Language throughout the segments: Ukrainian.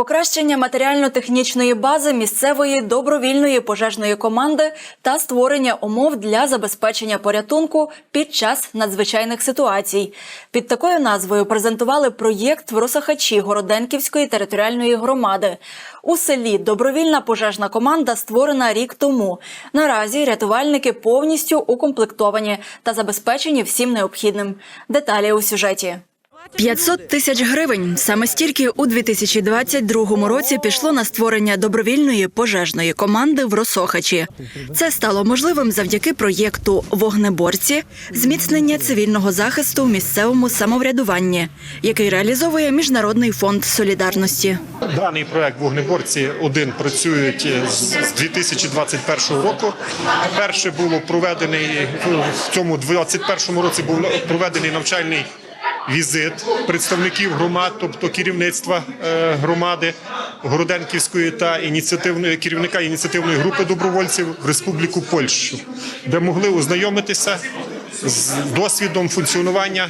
Покращення матеріально-технічної бази місцевої добровільної пожежної команди та створення умов для забезпечення порятунку під час надзвичайних ситуацій. Під такою назвою презентували проєкт в Росахачі Городенківської територіальної громади. У селі добровільна пожежна команда створена рік тому. Наразі рятувальники повністю укомплектовані та забезпечені всім необхідним. Деталі у сюжеті. 500 тисяч гривень. Саме стільки у 2022 році пішло на створення добровільної пожежної команди в Росохачі. Це стало можливим завдяки проєкту Вогнеборці зміцнення цивільного захисту в місцевому самоврядуванні, який реалізовує Міжнародний фонд солідарності. Даний проект вогнеборці 1 працюють з з 2021 року. Перше було проведений в цьому 2021 році. Був проведений навчальний візит представників громад, тобто керівництва е, громади Городенківської та ініціативної керівника ініціативної групи добровольців в Республіку Польщу, де могли ознайомитися з досвідом функціонування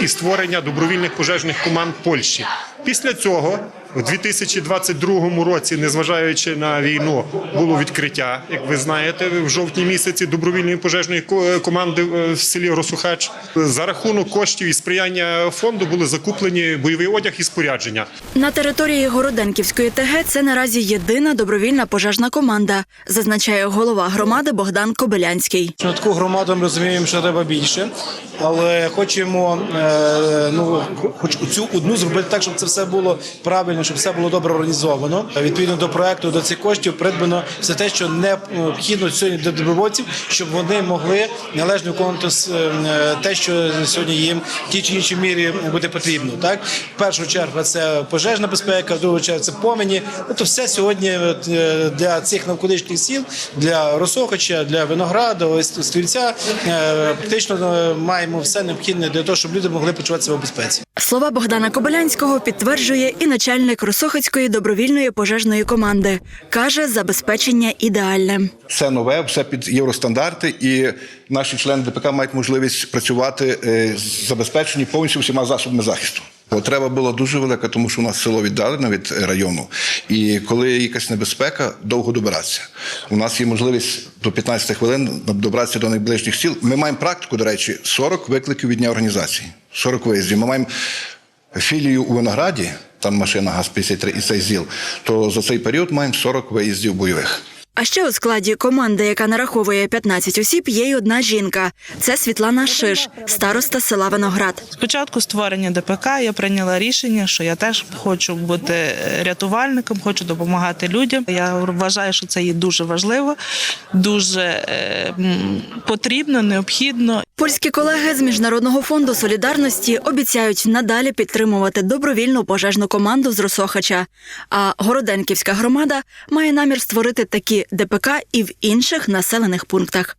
і створення добровільних пожежних команд Польщі. Після цього, у 2022 році, незважаючи на війну, було відкриття, як ви знаєте, в жовтні місяці добровільної пожежної ко- команди е, в селі Росухач. За рахунок коштів і сприяння фонду були закуплені бойовий одяг і спорядження. На території Городенківської ТГ це наразі єдина добровільна пожежна команда, зазначає голова громади Богдан Кобилянський. На таку громаду ми розуміємо, що треба більше, але хочемо е, ну, хоч цю одну зробити так, щоб це все було правильно, щоб все було добре організовано. Відповідно до проекту, до цих коштів придбано все те, що необхідно сьогодні для добровольців, щоб вони могли належно виконувати е, те, що сьогодні їм в тій чи іншій мірі буде потрібно. Так, першу чергу це пожежна безпека, другу чергу це помені. Тобто все сьогодні е, для цих навколишніх сіл, для Росохача, для Винограда, ось Стрільця, е, практично е, маємо все необхідне для того, щоб люди могли почувати себе в безпеці. Слова Богдана Кобилянського підтверджує і начальник Росохицької добровільної пожежної команди. Каже, забезпечення ідеальне. все нове, все під євростандарти, і наші члени ДПК мають можливість працювати е, забезпечені повністю всіма засобами захисту. Потреба була дуже велика, тому що у нас село віддалено від е, району. І коли є якась небезпека, довго добиратися. У нас є можливість до 15 хвилин добратися до найближчих сіл. Ми маємо практику, до речі, 40 викликів від дня організації, 40 виїздів. Ми маємо філію у Винограді, там машина ГАЗ-53 і цей ЗІЛ, то за цей період маємо 40 виїздів бойових. А ще у складі команди, яка нараховує 15 осіб, є й одна жінка. Це Світлана Шиш, староста села Виноград. Спочатку створення ДПК я прийняла рішення, що я теж хочу бути рятувальником, хочу допомагати людям. Я вважаю, що це є дуже важливо, дуже е, потрібно, необхідно. Польські колеги з міжнародного фонду солідарності обіцяють надалі підтримувати добровільну пожежну команду з Росохача. А Городенківська громада має намір створити такі ДПК і в інших населених пунктах.